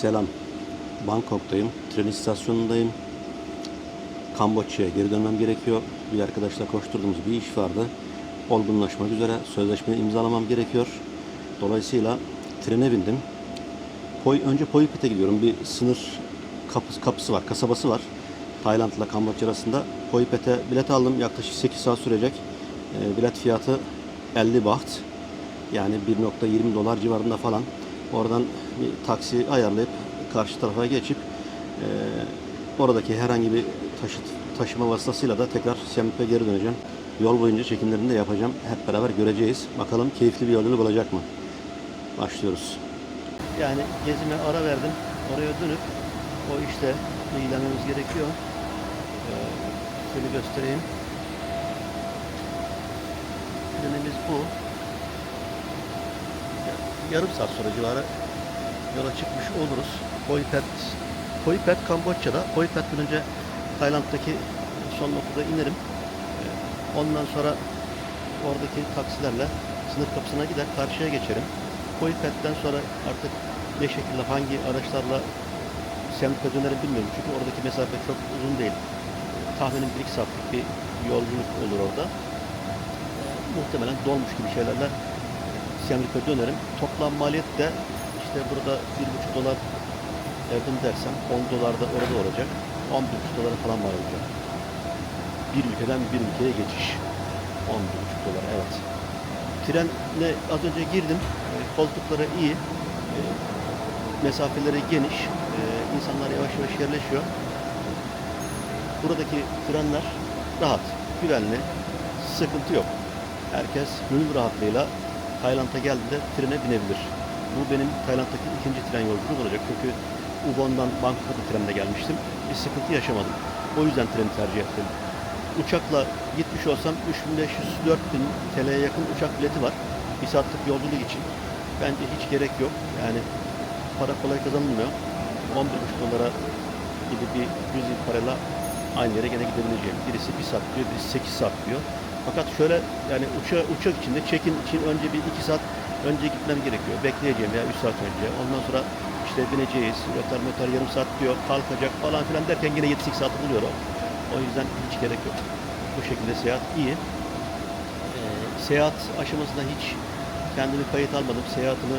Selam. Bangkok'tayım. Tren istasyonundayım. Kamboçya'ya geri dönmem gerekiyor. Bir arkadaşla koşturduğumuz bir iş vardı. Olgunlaşmak üzere sözleşmeyi imzalamam gerekiyor. Dolayısıyla trene bindim. Poy, önce Poipet'e gidiyorum. Bir sınır kapısı, kapısı var, kasabası var. Tayland'la Kamboçya arasında. Poipet'e bilet aldım. Yaklaşık 8 saat sürecek. E, bilet fiyatı 50 baht. Yani 1.20 dolar civarında falan. Oradan bir taksi ayarlayıp karşı tarafa geçip e, oradaki herhangi bir taşıt taşıma vasıtasıyla da tekrar Reap'e geri döneceğim. Yol boyunca çekimlerini de yapacağım. Hep beraber göreceğiz. Bakalım keyifli bir yolculuk olacak mı? Başlıyoruz. Yani gezime ara verdim. Oraya dönüp o işte ilgilenmemiz gerekiyor. Ee, şöyle göstereyim. Planımız bu. Yarım saat sonra civarı yola çıkmış oluruz. Poipet, Poipet Kamboçya'da. Poipet'ten önce Tayland'daki son noktada inerim. Ee, Ondan sonra oradaki taksilerle sınır kapısına gider karşıya geçerim. Poipet'ten sonra artık ne şekilde hangi araçlarla Semt'e dönerim bilmiyorum. Çünkü oradaki mesafe çok uzun değil. Tahminim bir iki saatlik bir yolculuk olur orada. Ee, Muhtemelen dolmuş gibi şeylerle Reap'e dönerim. Toplam maliyet de işte burada 1,5 dolar verdim dersem 10 dolar da orada olacak. 11,5 dolara falan var olacak. Bir ülkeden bir ülkeye geçiş. 11,5 dolar evet. Trenle az önce girdim. E, Koltukları iyi. E, Mesafeleri geniş. E, İnsanlar yavaş yavaş yerleşiyor. Buradaki trenler rahat, güvenli, sıkıntı yok. Herkes gönül rahatlığıyla Tayland'a geldiğinde trene binebilir. Bu benim Tayland'daki ikinci tren yolculuğum olacak. Çünkü Ubon'dan Bangkok'a trenle gelmiştim. Bir sıkıntı yaşamadım. O yüzden treni tercih ettim. Uçakla gitmiş olsam 3500-4000 TL'ye yakın uçak bileti var. Bir saatlik yolculuk için. Bence hiç gerek yok. Yani para kolay kazanılmıyor. 11,5 dolara gibi bir cüzi parayla aynı yere gene gidebileceğim. Birisi 1 saat diyor, birisi 8 saat diyor. Fakat şöyle yani uça, uçak içinde check-in için önce bir 2 saat önce gitmem gerekiyor. Bekleyeceğim ya 3 saat önce. Ondan sonra işte bineceğiz, rötar mötar yarım saat diyor, kalkacak falan filan derken yine 7-8 saat buluyor o. O yüzden hiç gerek yok. Bu şekilde seyahat iyi. Ee, seyahat aşamasında hiç kendimi kayıt almadım. Seyahatimi,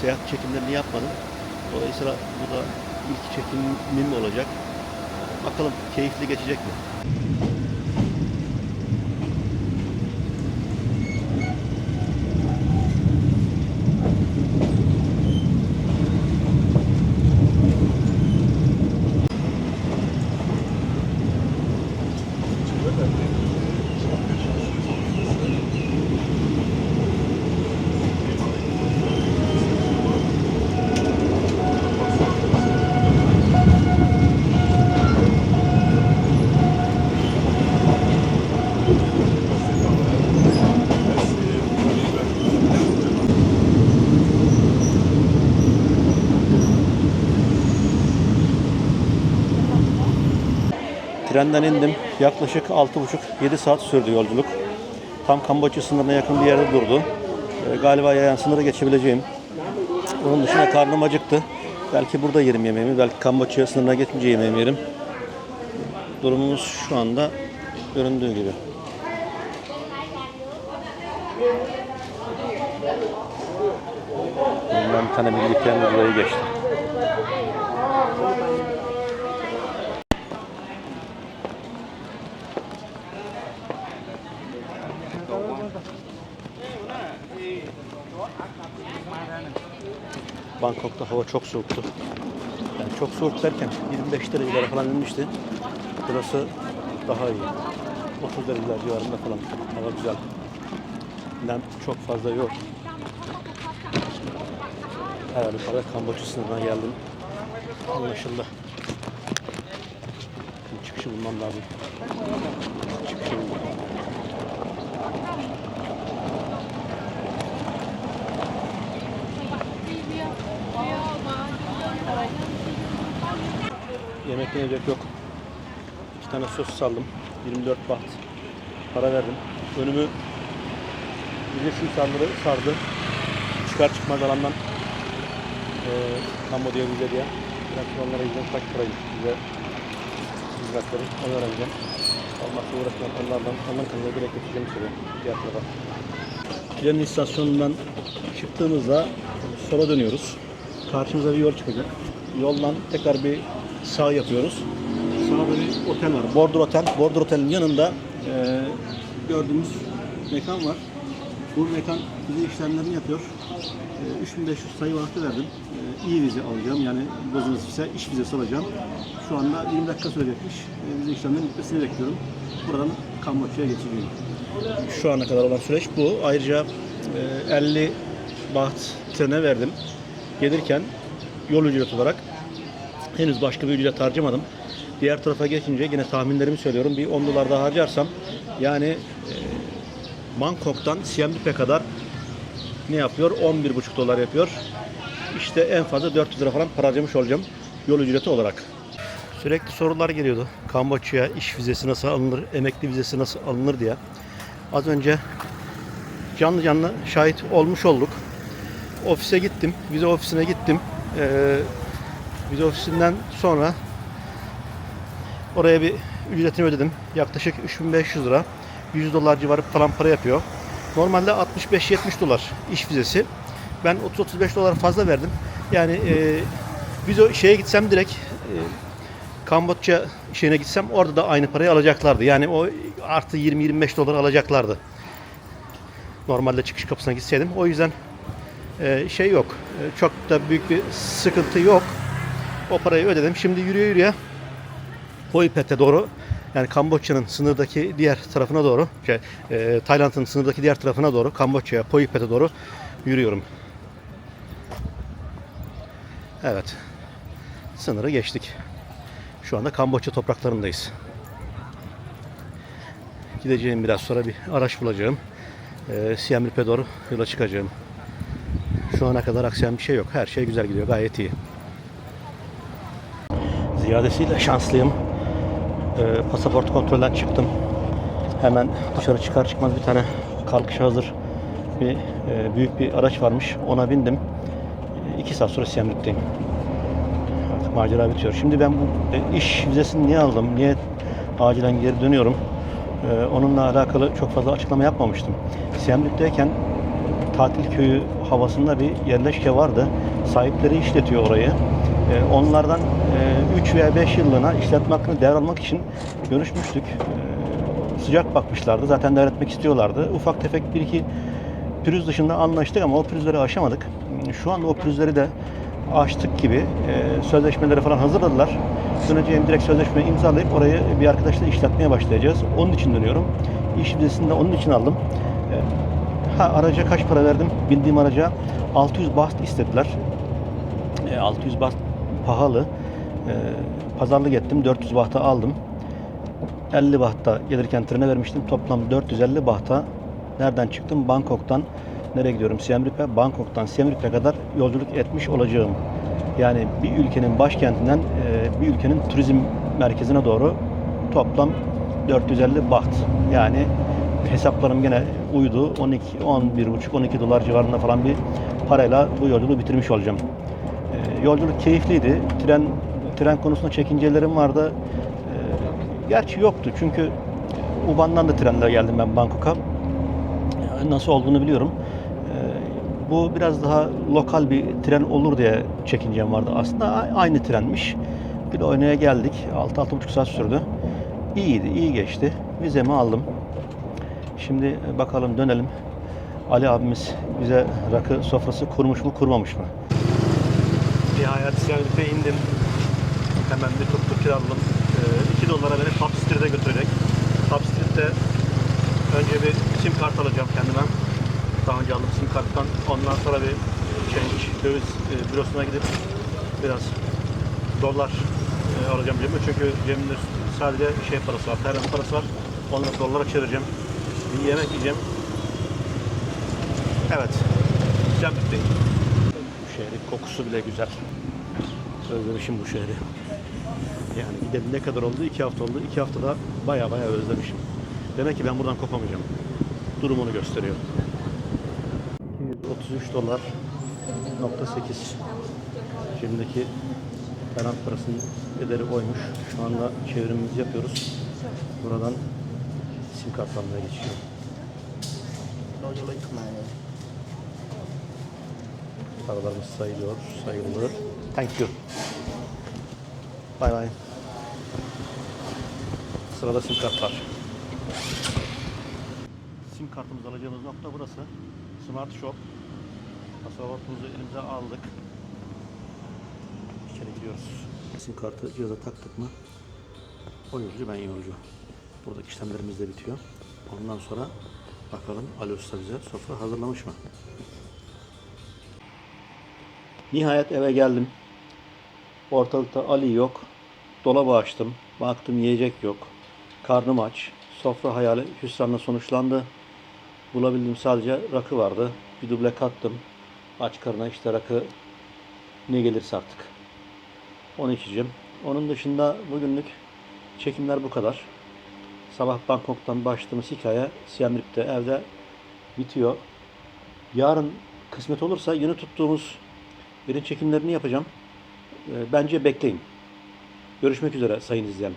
seyahat çekimlerini yapmadım. Dolayısıyla bu da ilk çekimim olacak. Bakalım keyifli geçecek mi? Trenden indim. Yaklaşık 6,5-7 saat sürdü yolculuk. Tam Kamboçya sınırına yakın bir yerde durdu. Ee, galiba yayan sınırı geçebileceğim. Onun dışında karnım acıktı. Belki burada yerim yemeğimi, belki Kamboçya sınırına geçmeyince yemeğimi yerim. Durumumuz şu anda göründüğü gibi. Ben bir tane bilgisayarla burayı geçtim. Bangkok'ta hava çok soğuktu. Yani çok soğuk derken 25 derecelere falan inmişti. Burası daha iyi. 30 dereceler civarında falan. Hava güzel. Nem çok fazla yok. Herhalde para Kamboçya sınırına geldim. Anlaşıldı. Şimdi çıkışı bulmam lazım. Yemek yenecek yok. İki tane sos aldım. 24 baht. Para verdim. Önümü birleşim sarları sardı. Çıkar çıkmaz alandan eee Kamboçya vize diye. Biraz onlara gideceğim. Kaç para bize hizmetleri onu öğreneceğim. Olmazsa uğraşmam. Onlardan, onların kanalına direkt geçeceğim. Diğer tarafa. Tren istasyonundan çıktığımızda sola dönüyoruz. Karşımıza bir yol çıkacak. Yoldan tekrar bir sağ yapıyoruz. Sağda bir otel var. Border Otel. Border Otel'in yanında eee, gördüğümüz mekan var. Bu mekan vize işlemlerini yapıyor. Eee, 3500 sayı vakti verdim. Eee, iyi vize alacağım. Yani bozulması ise iş vizesi alacağım. Şu anda 20 dakika sürecekmiş. Eee, vize işlemlerinin bitmesini bekliyorum. Buradan Kamboçya'ya geçeceğim. Şu ana kadar olan süreç bu. Ayrıca e, 50 baht trene verdim. Gelirken yol ücreti olarak henüz başka bir ücret harcamadım. Diğer tarafa geçince yine tahminlerimi söylüyorum. Bir 10 dolar daha harcarsam yani e, Bangkok'tan Siem Reap'e kadar ne yapıyor? 11,5 dolar yapıyor. İşte en fazla 400 lira falan para harcamış olacağım yol ücreti olarak. Sürekli sorular geliyordu. Kamboçya'ya iş vizesi nasıl alınır, emekli vizesi nasıl alınır diye. Az önce canlı canlı şahit olmuş olduk. Ofise gittim, vize ofisine gittim. Ee, vize ofisinden sonra oraya bir ücretini ödedim. Yaklaşık 3500 lira. 100 dolar civarı falan para yapıyor. Normalde 65-70 dolar iş vizesi. Ben 30-35 dolar fazla verdim. Yani e, vize şeye gitsem direkt e, Kamboçya şeyine gitsem orada da aynı parayı alacaklardı. Yani o artı 20-25 dolar alacaklardı. Normalde çıkış kapısına gitseydim. O yüzden e, şey yok. E, çok da büyük bir sıkıntı yok. O parayı ödedim. Şimdi yürüye yürüye Poipet'e doğru yani Kamboçya'nın sınırdaki diğer tarafına doğru, şey, e, Tayland'ın sınırdaki diğer tarafına doğru, Kamboçya'ya, Poipet'e doğru yürüyorum. Evet. Sınırı geçtik. Şu anda Kamboçya topraklarındayız. Gideceğim biraz sonra bir araç bulacağım. Ee, Siem Reap'e doğru yola çıkacağım. Şu ana kadar aksayan bir şey yok. Her şey güzel gidiyor. Gayet iyi. Ziyadesiyle şanslıyım. Ee, pasaport kontrolden çıktım. Hemen dışarı çıkar çıkmaz bir tane kalkışa hazır bir e, büyük bir araç varmış. Ona bindim. E, iki saat sonra Siem Reap'teyim. Artık macera bitiyor. Şimdi ben bu e, iş vizesini niye aldım? Niye acilen geri dönüyorum? E, onunla alakalı çok fazla açıklama yapmamıştım. Siem Reap'teyken tatil köyü havasında bir yerleşke vardı. Sahipleri işletiyor orayı. E, onlardan 3 veya 5 yıllığına işletme hakkını devralmak için görüşmüştük. E, sıcak bakmışlardı. Zaten devretmek istiyorlardı. Ufak tefek bir iki pürüz dışında anlaştık ama o pürüzleri aşamadık. Şu anda o pürüzleri de açtık gibi e, sözleşmeleri falan hazırladılar. Döneceğim direkt sözleşmeyi imzalayıp orayı bir arkadaşla işletmeye başlayacağız. Onun için dönüyorum. İş vizesini de onun için aldım. Ha araca kaç para verdim? Bindiğim araca 600 baht istediler. E, 600 baht pahalı. E, pazarlık ettim. 400 bahta aldım. 50 bahta gelirken trene vermiştim. Toplam 450 bahta nereden çıktım? Bangkok'tan nereye gidiyorum? Siem Reap'e. Bangkok'tan Siem Reap'e kadar yolculuk etmiş olacağım. Yani bir ülkenin başkentinden e, bir ülkenin turizm merkezine doğru toplam 450 baht. Yani hesaplarım gene uydu. 12, 11,5, 12 dolar civarında falan bir parayla bu yolculuğu bitirmiş olacağım. E, yolculuk keyifliydi. Tren tren konusunda çekincelerim vardı. E, gerçi yoktu çünkü Uban'dan da trenler geldim ben Bangkok'a. Yani Nasıl olduğunu biliyorum. E, bu biraz daha lokal bir tren olur diye çekincem vardı. Aslında aynı trenmiş. Bir oynaya geldik. 6-6,5 saat sürdü. İyiydi, iyi geçti. Vizemi aldım. Şimdi bakalım dönelim. Ali abimiz bize rakı sofrası kurmuş mu kurmamış mı? Nihayet Siyahülük'e indim. Hemen bir tuk kiraladım. 2 dolara beni Pub Street'e götürecek. Pub Street'te önce bir sim kart alacağım kendime. Daha önce aldığım sim karttan. Ondan sonra bir change döviz e, bürosuna gidip biraz dolar e, alacağım cebime. Çünkü cebimde sadece şey parası var, terem parası var. Onları dolara çevireceğim. Bir yemek yiyeceğim. Evet. Cemlik'teyim. Bu şehrin kokusu bile güzel. Özlemişim bu şehri. Yani gidelim ne kadar oldu? İki hafta oldu. İki haftada baya baya özlemişim. Demek ki ben buradan kopamayacağım. Durum onu gösteriyor. 233 dolar nokta 8 şimdiki kanat parasının bedeli oymuş. Şu anda çevrimizi yapıyoruz. Buradan sim kartlanmaya geçiyorum. Paralarımız sayılıyor, sayılıyor. Thank you. Bye bye. Sırada sim kart var. Sim kartımızı alacağımız nokta burası. Smart Shop. Pasaportumuzu elimize aldık. İçeri giriyoruz. Sim kartı cihaza taktık mı? O yolcu ben yolcu. Buradaki işlemlerimiz de bitiyor. Ondan sonra bakalım Ali Usta bize sofra hazırlamış mı? Nihayet eve geldim. Ortalıkta Ali yok. Dolabı açtım. Baktım yiyecek yok. Karnım aç. Sofra hayali hüsranla sonuçlandı. Bulabildiğim sadece rakı vardı. Bir duble kattım. Aç karına işte rakı ne gelirse artık. Onu içeceğim. Onun dışında bugünlük çekimler bu kadar. Sabah Bangkok'tan başladığımız hikaye Siem evde bitiyor. Yarın kısmet olursa yeni tuttuğumuz yerin çekimlerini yapacağım. Ee, Bence bekleyin. Görüşmek üzere sayın izleyen.